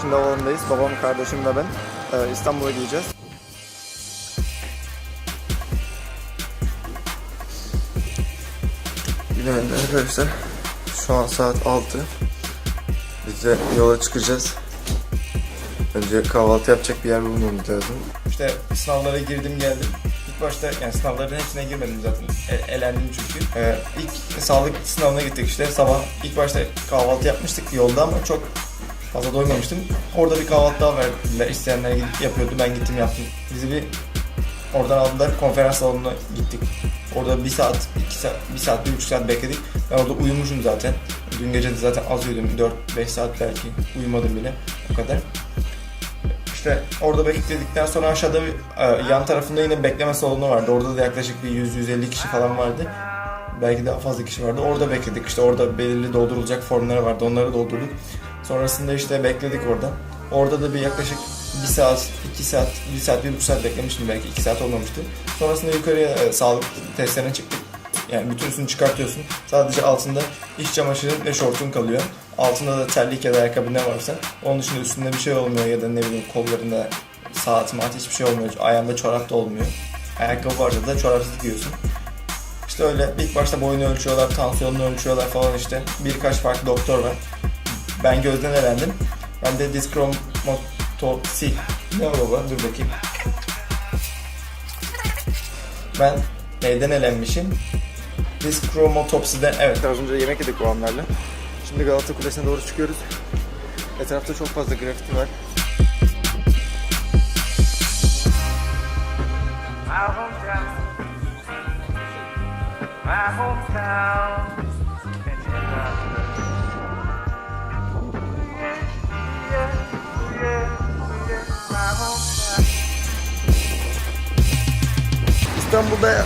Şimdi havaalanındayız. Babam, kardeşim ve ben e, İstanbul'a gideceğiz. Günaydın arkadaşlar. Şu an saat 6. Biz de yola çıkacağız. Önce kahvaltı yapacak bir yer bulmamız lazım. İşte sınavlara girdim geldim. İlk başta yani sınavların hepsine girmedim zaten. E- elendim çünkü. Ee, ilk sağlık sınavına gittik işte. Sabah ilk başta kahvaltı yapmıştık yolda ama çok fazla doymamıştım. Orada bir kahvaltı daha verdiler. İsteyenler gidip yapıyordu. Ben gittim yaptım. Bizi bir oradan aldılar. Konferans salonuna gittik. Orada bir saat, iki saat, bir saat, bir buçuk saat bekledik. Ben orada uyumuşum zaten. Dün gece de zaten az uyudum. 4-5 saat belki uyumadım bile. O kadar. İşte orada bekledikten sonra aşağıda bir, e, yan tarafında yine bekleme salonu vardı. Orada da yaklaşık bir 100-150 kişi falan vardı. Belki daha fazla kişi vardı. Orada bekledik. İşte orada belirli doldurulacak formlar vardı. Onları doldurduk. Sonrasında işte bekledik orada. Orada da bir yaklaşık 1 saat, 2 saat, 1 saat, 1,5 saat beklemiştim belki 2 saat olmamıştı. Sonrasında yukarıya e, sağlık testlerine çıktık. Yani bütün üstünü çıkartıyorsun. Sadece altında iç çamaşırın ve şortun kalıyor. Altında da terlik ya da ayakkabı ne varsa. Onun dışında üstünde bir şey olmuyor ya da ne bileyim kollarında saat maat hiçbir şey olmuyor. Ayağında çorap da olmuyor. Ayakkabı varsa da çorapsız giyiyorsun. İşte öyle ilk başta boyunu ölçüyorlar, tansiyonunu ölçüyorlar falan işte. Birkaç farklı doktor var. Ben gözden elendim. Ben de diskromotopsi. Ne o baba? Dur bakayım. Ben neyden elenmişim? Diskromotopsiden, evet. Az önce yemek yedik babamlarla. Şimdi Galata Kulesi'ne doğru çıkıyoruz. Etrafta çok fazla grafiti var. My hometown. My hometown. Yeah, yeah, yeah, my hometown. İstanbul'da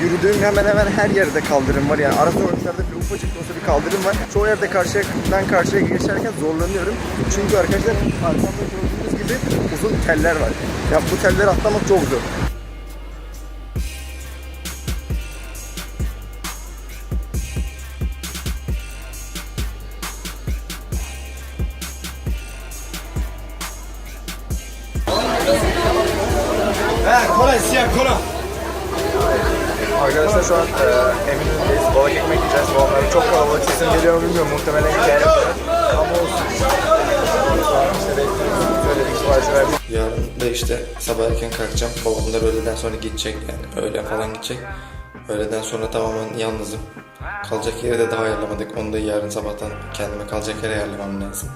yürüdüğüm hemen hemen her yerde kaldırım var. Yani ara sokaklarda bir ufacık da olsa bir kaldırım var. Çoğu yerde karşıdan karşıya geçerken zorlanıyorum. Çünkü arkadaşlar arkamda gördüğünüz gibi uzun teller var. Ya bu telleri atlamak çok zor. Arkadaşlar şu an e, Eminönü'ndeyiz. Balık ekmek yiyeceğiz. Babamlar çok kalabalık sesim geliyor mu bilmiyorum. Muhtemelen hikaye Ama olsun. Yarın da işte sabah erken kalkacağım. Babamlar öğleden sonra gidecek yani. Öğlen falan gidecek. Öğleden sonra tamamen yalnızım. Kalacak yeri de daha ayarlamadık. Onu da yarın sabahtan kendime kalacak yer ayarlamam lazım.